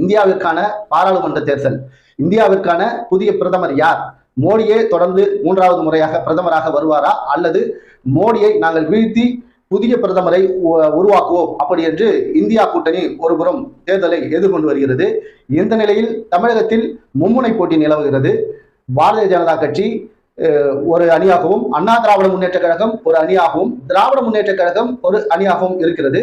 இந்தியாவிற்கான பாராளுமன்ற தேர்தல். இந்தியாவிற்கான புதிய பிரதமர் யார்? மோடியே தொடர்ந்து மூன்றாவது முறையாக பிரதமராக வருவாரா? அல்லது மோடியை நாங்கள் வீழ்த்தி புதிய பிரதமரை உருவாக்குவோம் அப்படி என்று இந்தியா கூட்டணி ஒருபுறம் தேர்தலை எதிர்கொண்டு வருகிறது. இந்த நிலையில் தமிழகத்தில் மும்முனை போட்டி நிலவுகிறது. பாரதிய ஜனதா கட்சி ஒரு அணியாகவும் அண்ணா திராவிட முன்னேற்ற கழகம் ஒரு அணியாகவும் திராவிட முன்னேற்ற கழகம் ஒரு அணியாகவும் இருக்கிறது.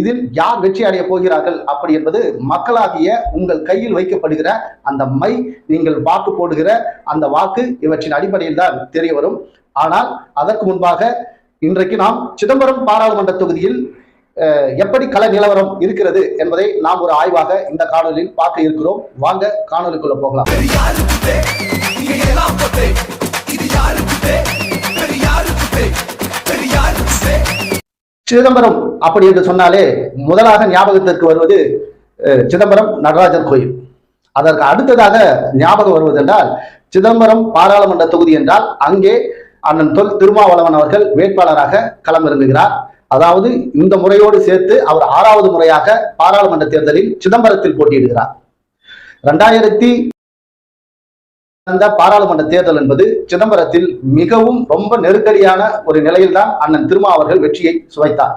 இதில் யார் வெற்றி அடைய போகிறார்கள் அப்படி என்பது மக்களாகிய உங்கள் கையில் வைக்கப்படுகிற அந்த மை நீங்கள் வாக்கு போடுகிற அந்த வாக்கு இவற்றின் அடிப்படையில் தான் தெரிய வரும். ஆனால் அதற்கு முன்பாக இன்றைக்கு நாம் சிதம்பரம் பாராளுமன்ற தொகுதியில் எப்படி கள நிலவரம் இருக்கிறது என்பதை நாம் ஒரு ஆய்வாக இந்த காணொலியில் பார்க்க இருக்கிறோம். வாங்க காணொலிக்குள்ள போகலாம். சிதம்பரம் அப்படி என்று சொன்னாலே முதலாக ஞாபகத்திற்கு வருவது சிதம்பரம் நடராஜர் கோயில். அதற்கு அடுத்ததாக ஞாபகம் வருவதென்றால் சிதம்பரம் பாராளுமன்ற தொகுதி என்றால் அங்கே அண்ணன் தொல் திருமாவளவன் அவர்கள் வேட்பாளராக களமிறங்குகிறார் அதாவது இந்த முறையோடு சேர்த்து அவர் ஆறாவது முறையாக பாராளுமன்ற தேர்தலில் சிதம்பரத்தில் போட்டியிடுகிறார். ரெண்டாயிரத்தி நடந்த பாராளுமன்ற தேர்தல் என்பது சிதம்பரத்தில் மிகவும் ரொம்ப நெருக்கடியான ஒரு நிலையில்தான் அண்ணன் திருமா அவர்கள் வெற்றியை சுவைத்தார்.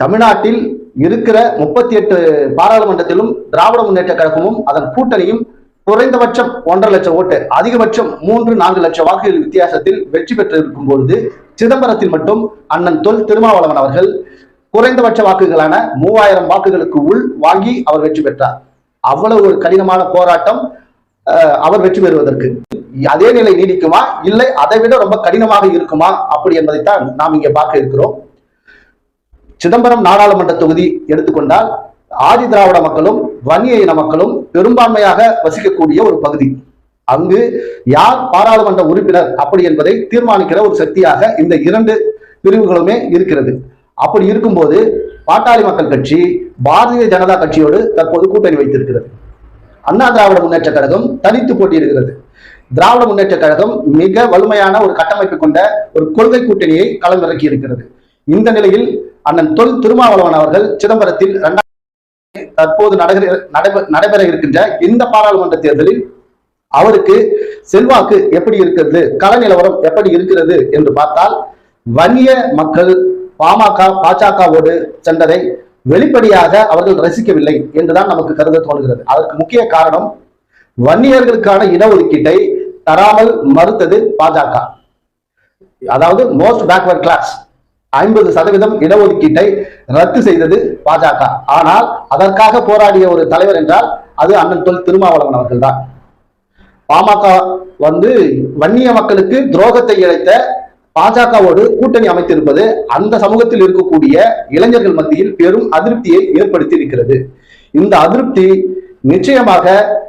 தமிழ்நாட்டில் இருக்கிற முப்பத்தி எட்டு பாராளுமன்றத்திலும் திராவிட முன்னேற்ற கழகமும் அதன் கூட்டணியும் குறைந்தபட்சம் ஒன்றரை லட்சம் ஓட்டு அதிகபட்சம் மூன்று நான்கு லட்சம் வாக்குகள் வித்தியாசத்தில் வெற்றி பெற்றிருக்கும் பொழுது சிதம்பரத்தில் மட்டும் அண்ணன் தொல் திருமாவளவன் அவர்கள் குறைந்தபட்ச வாக்குகளான மூவாயிரம் வாக்குகளுக்கு உள் வாங்கி அவர் வெற்றி பெற்றார். அவ்வளவு ஒரு கடினமான போராட்டம் அவர் வெற்றி பெறுவதற்கு. அதே நிலை நீடிக்குமா? இல்லை. அதை விட ரொம்ப கடினமாக இருக்குமா? அப்படி என்பதைத்தான் நாம் இங்கே பார்க்க இருக்கிறோம். சிதம்பரம் நாடாளுமன்ற தொகுதி எடுத்துக்கொண்டால் ஆதி திராவிட மக்களும் வன்னிய இன மக்களும் பெரும்பான்மையாக வசிக்கக்கூடிய ஒரு பகுதி. அங்கு யார் பாராளுமன்ற உறுப்பினர் அப்படி என்பதை தீர்மானிக்கிற ஒரு சக்தியாக இந்த இரண்டு பிரிவுகளுமே இருக்கிறது. அப்படி இருக்கும்போது பாட்டாளி மக்கள் கட்சி பாரதிய ஜனதா கட்சியோடு தற்போது கூட்டணி வைத்திருக்கிறது. அண்ணா திராவிட முன்னேற்ற கழகம் தனித்து போட்டியிடுகிறது. திராவிட முன்னேற்ற கழகம் மிக வலிமையான ஒரு கட்டமைப்பு கொண்ட ஒரு கொள்கை கூட்டணியை களமிறக்கி இருக்கிறது இந்த நிலையில் அண்ணன் தொல் திருமாவளவன் அவர்கள் சிதம்பரத்தில் இரண்டாயிரத்தி தற்போது நடைபெற நடைபெ- நடைபெற இருக்கின்ற இந்த பாராளுமன்ற தேர்தலில் அவருக்கு செல்வாக்கு எப்படி இருக்கிறது கள நிலவரம் எப்படி இருக்கிறது என்று பார்த்தால் வன்னிய மக்கள் பாமக பாஜகவோடு சென்றதை வெளிப்படையாக அவர்கள் ரசிக்கவில்லை என்றுதான் நமக்கு கருத தோணுகிறது அதற்கு முக்கிய காரணம் வன்னியர்களுக்கான இடஒதுக்கீட்டை தராமல் மறுத்தது பாஜக. அதாவது மோஸ்ட் பேக்வர்ட் கிளாஸ் ஐம்பது சதவீதம் இடஒதுக்கீட்டை ரத்து செய்தது பாஜக. ஆனால் அதற்காக போராடிய ஒரு தலைவர் என்றால் அது அண்ணன் தொல் திருமாவளவன் அவர்கள்தான். பாமக வந்து வன்னிய மக்களுக்கு துரோகத்தை இழைத்த பாஜகவோடு கூட்டணி அமைத்திருப்பது அந்த சமூகத்தில் இருக்கக்கூடிய இளைஞர்கள் மத்தியில் பெரும் அதிருப்தியை ஏற்படுத்தி இருக்கிறது. இந்த அதிருப்தி நிச்சயமாக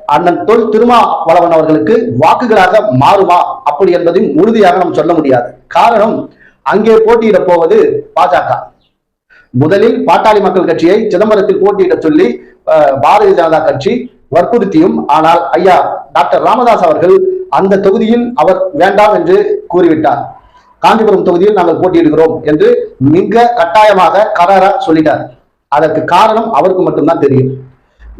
அண்ணன் தொல் திருமாவளவன் அவர்களுக்கு வாக்குகளாக மாறுமா? அப்படி என்பதையும் உறுதியாக நாம் சொல்ல முடியாது. காரணம் அங்கே போட்டியிட போவது பாஜக. முதலில் பாட்டாளி மக்கள் கட்சியை சிதம்பரத்தில் போட்டியிட சொல்லி அஹ், பாரதிய ஜனதா கட்சி வற்புறுத்தியும் ஆனால் ஐயா டாக்டர் ராமதாஸ் அவர்கள் அந்த தொகுதியில் அவர் வேண்டாம் என்று கூறிவிட்டார். காஞ்சிபுரம் தொகுதியில் நாங்கள் போட்டியிடுகிறோம் என்று மிக கட்டாயமாக கராரா சொல்லிட்டார். அதற்கு காரணம் அவருக்கு மட்டும்தான் தெரியும்.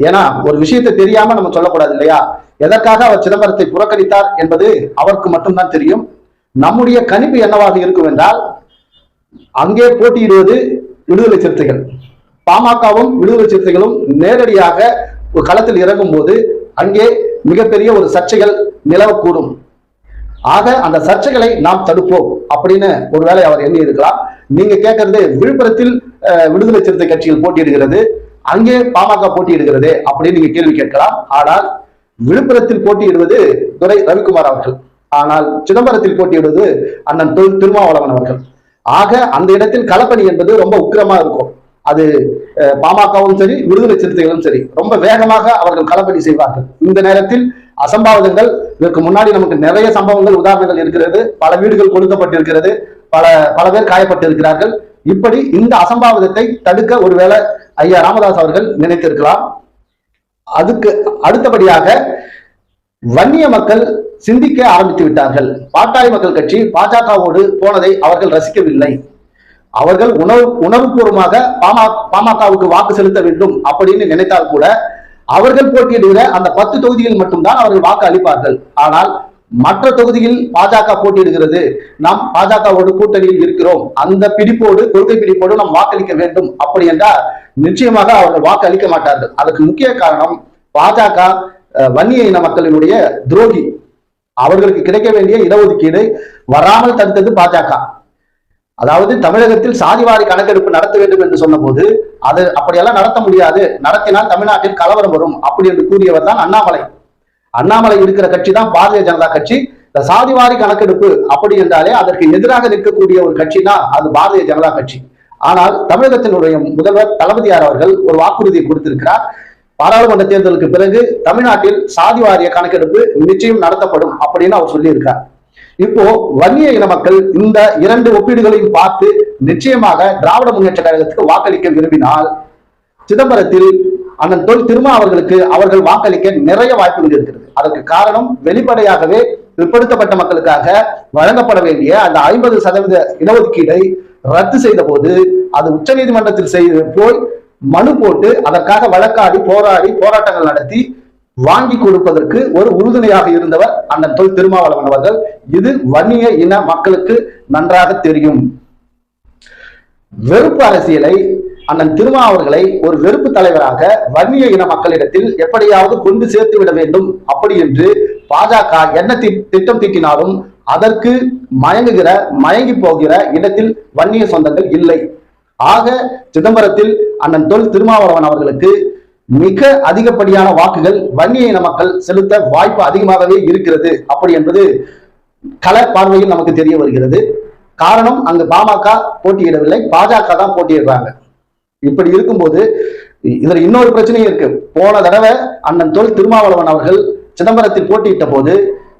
ஏன்னா ஒரு விஷயத்தை தெரியாம நம்ம சொல்லக்கூடாது இல்லையா? எதற்காக அவர் சிதம்பரத்தை புறக்கணித்தார் என்பது அவருக்கு மட்டும்தான் தெரியும். நம்முடைய கணிப்பு என்னவாக இருக்கும் என்றால் அங்கே போட்டியிடுவது விடுதலை சிறுத்தைகள். பாமகவும் விடுதலை சிறுத்தைகளும் நேரடியாக ஒரு களத்தில் இறங்கும் போது அங்கே மிகப்பெரிய ஒரு சர்ச்சைகள் நிலவக்கூடும். ஆக அந்த சர்ச்சைகளை நாம் தடுப்போம். அப்படின்னு ஒருவேளை அவர் எண்ணி இருக்கலாம் நீங்க கேட்கறது விழுப்புரத்தில் விடுதலை சிறுத்தை கட்சியில் போட்டியிடுகிறது. அங்கே பாமக போட்டியிடுகிறது அப்படின்னு நீங்க கேள்வி கேட்கலாம். ஆனால் விழுப்புரத்தில் போட்டியிடுவது துரை ரவிக்குமார் அவர்கள். ஆனால் சிதம்பரத்தில் போட்டியிடுவது அண்ணன் திருமாவளவன் அவர்கள். ஆக அந்த இடத்தில் களப்பணி என்பது ரொம்ப உக்கிரமா இருக்கும். அது பாமகவும் சரி விடுதலை சிறுத்தைகளும் சரி ரொம்ப வேகமாக அவர்கள் களப்பணி செய்வார்கள். இந்த நேரத்தில் அசம்பாவிதங்கள் இதற்கு முன்னாடி நமக்கு நிறைய சம்பவங்கள் உதாரணங்கள் இருக்கிறது. பல வீடுகள் கொடுக்கப்பட்டிருக்கிறது பல பல பேர் காயப்பட்டிருக்கிறார்கள். இப்படி இந்த அசம்பாவிதத்தை தடுக்க ஒருவேளை ஐயா ராமதாஸ் அவர்கள் நினைத்திருக்கலாம். அதுக்கு அடுத்தபடியாக வன்னிய மக்கள் சிந்திக்க ஆரம்பித்து விட்டார்கள். பாட்டாளி மக்கள் கட்சி பாஜகவோடு போனதை அவர்கள் ரசிக்கவில்லை. அவர்கள் உணவு உணர்வுபூர்வமாக பாமக பாமகவுக்கு வாக்கு செலுத்த வேண்டும் அப்படின்னு நினைத்தால் கூட அவர்கள் போட்டியிடுகிற அந்த பத்து தொகுதியில் மட்டும்தான் அவர்கள் வாக்கு அளிப்பார்கள். ஆனால் மற்ற தொகுதியில் பாஜக போட்டியிடுகிறது. நாம் பாஜகவோடு கூட்டணியில் இருக்கிறோம். அந்த பிடிப்போடு கொள்கை பிடிப்போடு நாம் வாக்களிக்க வேண்டும். அப்படி என்றால் நிச்சயமாக அவர்கள் வாக்கு அளிக்க மாட்டார்கள். அதற்கு முக்கிய காரணம் பாஜக வன்னிய இன மக்களினுடைய துரோகி. அவர்களுக்கு கிடைக்க வேண்டிய இடஒதுக்கீடு வராமல் தடுத்தது பாஜக. அதாவது தமிழகத்தில் சாதிவாரி கணக்கெடுப்பு நடத்த வேண்டும் என்று சொன்னபோது அது அப்படியெல்லாம் நடத்த முடியாது. நடத்தினால் தமிழ்நாட்டில் கலவரம் வரும் அப்படி என்று கூறியவர் தான் அண்ணாமலை. அண்ணாமலை இருக்கிற கட்சி தான் பாரதிய ஜனதா கட்சி. இந்த சாதிவாரி கணக்கெடுப்பு அப்படி என்றாலே அதற்கு எதிராக நிற்கக்கூடிய ஒரு கட்சினா அது பாரதிய ஜனதா கட்சி. ஆனால் தமிழகத்தினுடைய முதல்வர் தளபதியார் அவர்கள் ஒரு வாக்குறுதியை கொடுத்திருக்கிறார். பாராளுமன்ற தேர்தலுக்கு பிறகு தமிழ்நாட்டில் சாதி வாரிய கணக்கெடுப்பு நிச்சயம் நடத்தப்படும் அப்படின்னு அவர் சொல்லியிருக்கார் இப்போ வன்னிய இன மக்கள் இந்த இரண்டு ஒப்பீடுகளையும் பார்த்து நிச்சயமாக திராவிட முன்னேற்ற கழகத்துக்கு வாக்களிக்க விரும்பினால் சிதம்பரத்தில் அண்ணன் தொல் திருமா அவர்களுக்கு அவர்கள் வாக்களிக்க நிறைய வாய்ப்புகள் இருக்கிறது. அதற்கு காரணம் வெளிப்படையாகவே பிற்படுத்தப்பட்ட மக்களுக்காக வழங்கப்பட வேண்டிய அந்த ஐம்பது சதவீத இடஒதுக்கீடை ரத்து செய்த போது அது உச்சநீதிமன்றத்தில் செய்து போய் மனு போட்டு அதற்காக வழக்காடி போராடி போராட்டங்கள் நடத்தி வாங்கி கொடுப்பதற்கு ஒரு உறுதுணையாக இருந்தவர் அண்ணன் தொல் திருமாவளவன் அவர்கள். இது வன்னிய இன மக்களுக்கு நன்றாக தெரியும். வெறுப்பு அரசியலை அண்ணன் திருமா அவர்களை ஒரு வெறுப்பு தலைவராக வன்னிய இன மக்களிடத்தில் எப்படியாவது கொண்டு சேர்த்து விட வேண்டும். அப்படி என்று பாஜக என்ன தி- திட்டம் தீட்டினாலும் அதற்கு மயங்குகிற மயங்கி போகிற இடத்தில் வன்னிய சொந்தங்கள் இல்லை. ஆக சிதம்பரத்தில் அண்ணன் தொல் திருமாவளவன் அவர்களுக்கு மிக அதிகப்படியான வாக்குகள் வன்னிய இன மக்கள் செலுத்த வாய்ப்பு அதிகமாகவே இருக்கிறது. அப்படி என்பது கள பார்வையில் நமக்கு தெரிய வருகிறது. காரணம் அங்கு பாமக போட்டியிடவில்லை. பாஜக தான் போட்டியிடுறாங்க. இப்படி இருக்கும்போது இதுல இன்னொரு பிரச்சனையும் இருக்கு. போன தடவை அண்ணன் தொல் திருமாவளவன் அவர்கள் சிதம்பரத்தில் போட்டியிட்ட போது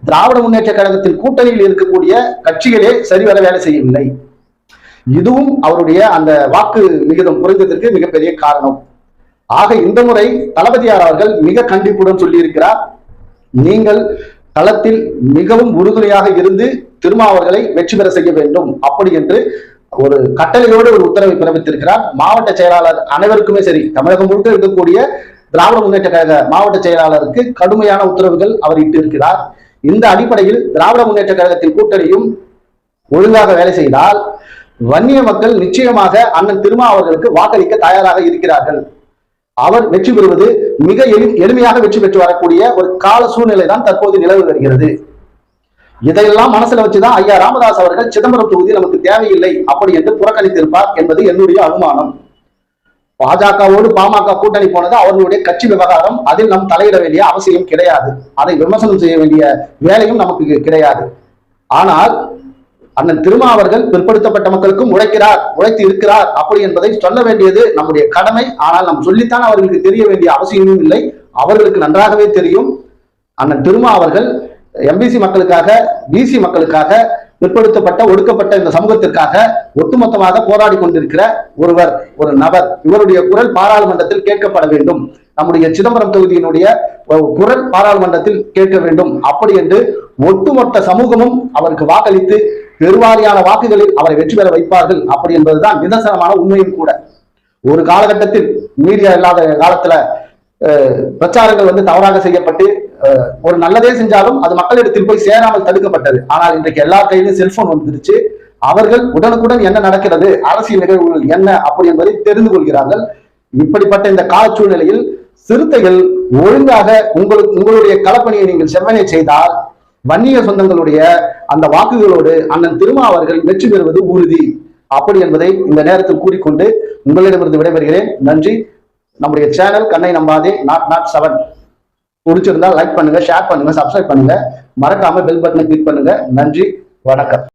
திராவிட முன்னேற்ற கழகத்தின் கூட்டணியில் இருக்கக்கூடிய கட்சிகளே சரிவர வேலை செய்யவில்லை. இதுவும் அவருடைய அந்த வாக்கு விகிதம் குறைந்ததற்கு மிகப்பெரிய காரணம். ஆக இந்த முறை தளபதியார் அவர்கள் மிக கண்டிப்புடன் சொல்லியிருக்கிறார். நீங்கள் களத்தில் மிகவும் உறுதுணையாக இருந்து திருமாவர்களை வெற்றி பெற செய்ய வேண்டும். அப்படி என்று ஒரு கட்டளையோடு ஒரு உத்தரவை பிறப்பித்திருக்கிறார். மாவட்ட செயலாளர் அனைவருக்குமே சரி தமிழகம் முழுக்க இருக்கக்கூடிய திராவிட முன்னேற்ற கழக மாவட்ட செயலாளருக்கு கடுமையான உத்தரவுகள் அவர் இட்டு இருக்கிறார் இந்த அடிப்படையில் திராவிட முன்னேற்ற கழகத்தின் கூட்டணியும் ஒழுங்காக வேலை செய்தால் வன்னிய மக்கள் நிச்சயமாக அண்ணன் திருமா அவர்களுக்கு வாக்களிக்க தயாராக இருக்கிறார்கள். அவர் வெற்றி பெறுவது மிக எளி எளிமையாக வெற்றி பெற்று வரக்கூடிய ஒரு கால சூழ்நிலை தான் தற்போது நிலவு வருகிறது. இதையெல்லாம் மனசுல வச்சுதான் ஐயா ராமதாஸ் அவர்கள் சிதம்பரம் தொகுதி நமக்கு தேவையில்லை அப்படி என்று புறக்கணித்திருப்பார் என்பது என்னுடைய அனுமானம். பாஜகவோடு பாமக கூட்டணி போனது அவர்களுடைய கட்சி விவகாரம் அதில் நம் தலையிட வேண்டிய அவசியம் கிடையாது. அதை விமர்சனம் செய்ய வேண்டிய வேலையும் நமக்கு கிடையாது. ஆனால் அண்ணன் திருமா அவர்கள் பிற்படுத்தப்பட்ட மக்களுக்கும் உழைக்கிறார் உழைத்து இருக்கிறார் அப்படி என்பதை சொல்ல வேண்டியது நம்முடைய கடமை. ஆனால் நாம் சொல்லித்தான் அவர்களுக்கு தெரிய வேண்டிய அவசியமும் இல்லை. அவர்களுக்கு நன்றாகவே தெரியும். அண்ணன் திருமா அவர்கள் எம்பிசி மக்களுக்காக பிசி மக்களுக்காக பிற்படுத்தப்பட்ட ஒடுக்கப்பட்ட இந்த சமூகத்திற்காக ஒட்டுமொத்தமாக போராடி கொண்டிருக்கிற ஒருவர் ஒரு நபர். இவருடைய குரல் பாராளுமன்றத்தில் கேட்கப்பட வேண்டும். நம்முடைய சிதம்பரம் தொகுதியினுடைய குரல் பாராளுமன்றத்தில் கேட்க வேண்டும். அப்படி என்று ஒட்டுமொத்த சமூகமும் அவருக்கு வாக்களித்து பெருவாரியான வாக்குகளில் அவரை வெற்றி பெற வைப்பார்கள். அப்படி என்பதுதான் நிதர்சனமான உண்மையும் கூட. ஒரு காலகட்டத்தில் மீடியா இல்லாத காலத்துல பிரச்சாரங்கள் வந்து தவறாக செய்யப்பட்டு ஒரு நல்லதே செஞ்சாலும் அது மக்களிடத்தில் போய் சேராமல் தடுக்கப்பட்டது. ஆனால் இன்றைக்கு எல்லா கையிலும் செல்போன் வந்துருச்சு. அவர்கள் உடனுக்குடன் என்ன நடக்கிறது அரசியல் நிகழ்வுகள் என்ன அப்படி என்பதை தெரிந்து கொள்கிறார்கள். இப்படிப்பட்ட இந்த கால சூழ்நிலையில் சிறுத்தைகள் ஒழுங்காக உங்களுக்கு உங்களுடைய களப்பணியை நீங்கள் செவ்வனை செய்தால் வன்னிய சொந்தங்களுடைய அந்த வாக்குகளோடு அண்ணன் திருமா அவர்கள் வெற்றி பெறுவது உறுதி. அப்படி என்பதை இந்த நேரத்தில் கூறிக்கொண்டு உங்களிடமிருந்து விடைபெறுகிறேன். நன்றி. நம்முடைய சேனல் கண்ணை நம்பாதே நாட் நாட் செவன் பிடிச்சிருந்தா லைக் பண்ணுங்க ஷேர் பண்ணுங்க சப்ஸ்கிரைப் பண்ணுங்க. மறக்காம பெல் பட்டனை கிளிக் பண்ணுங்க. நன்றி. வணக்கம்.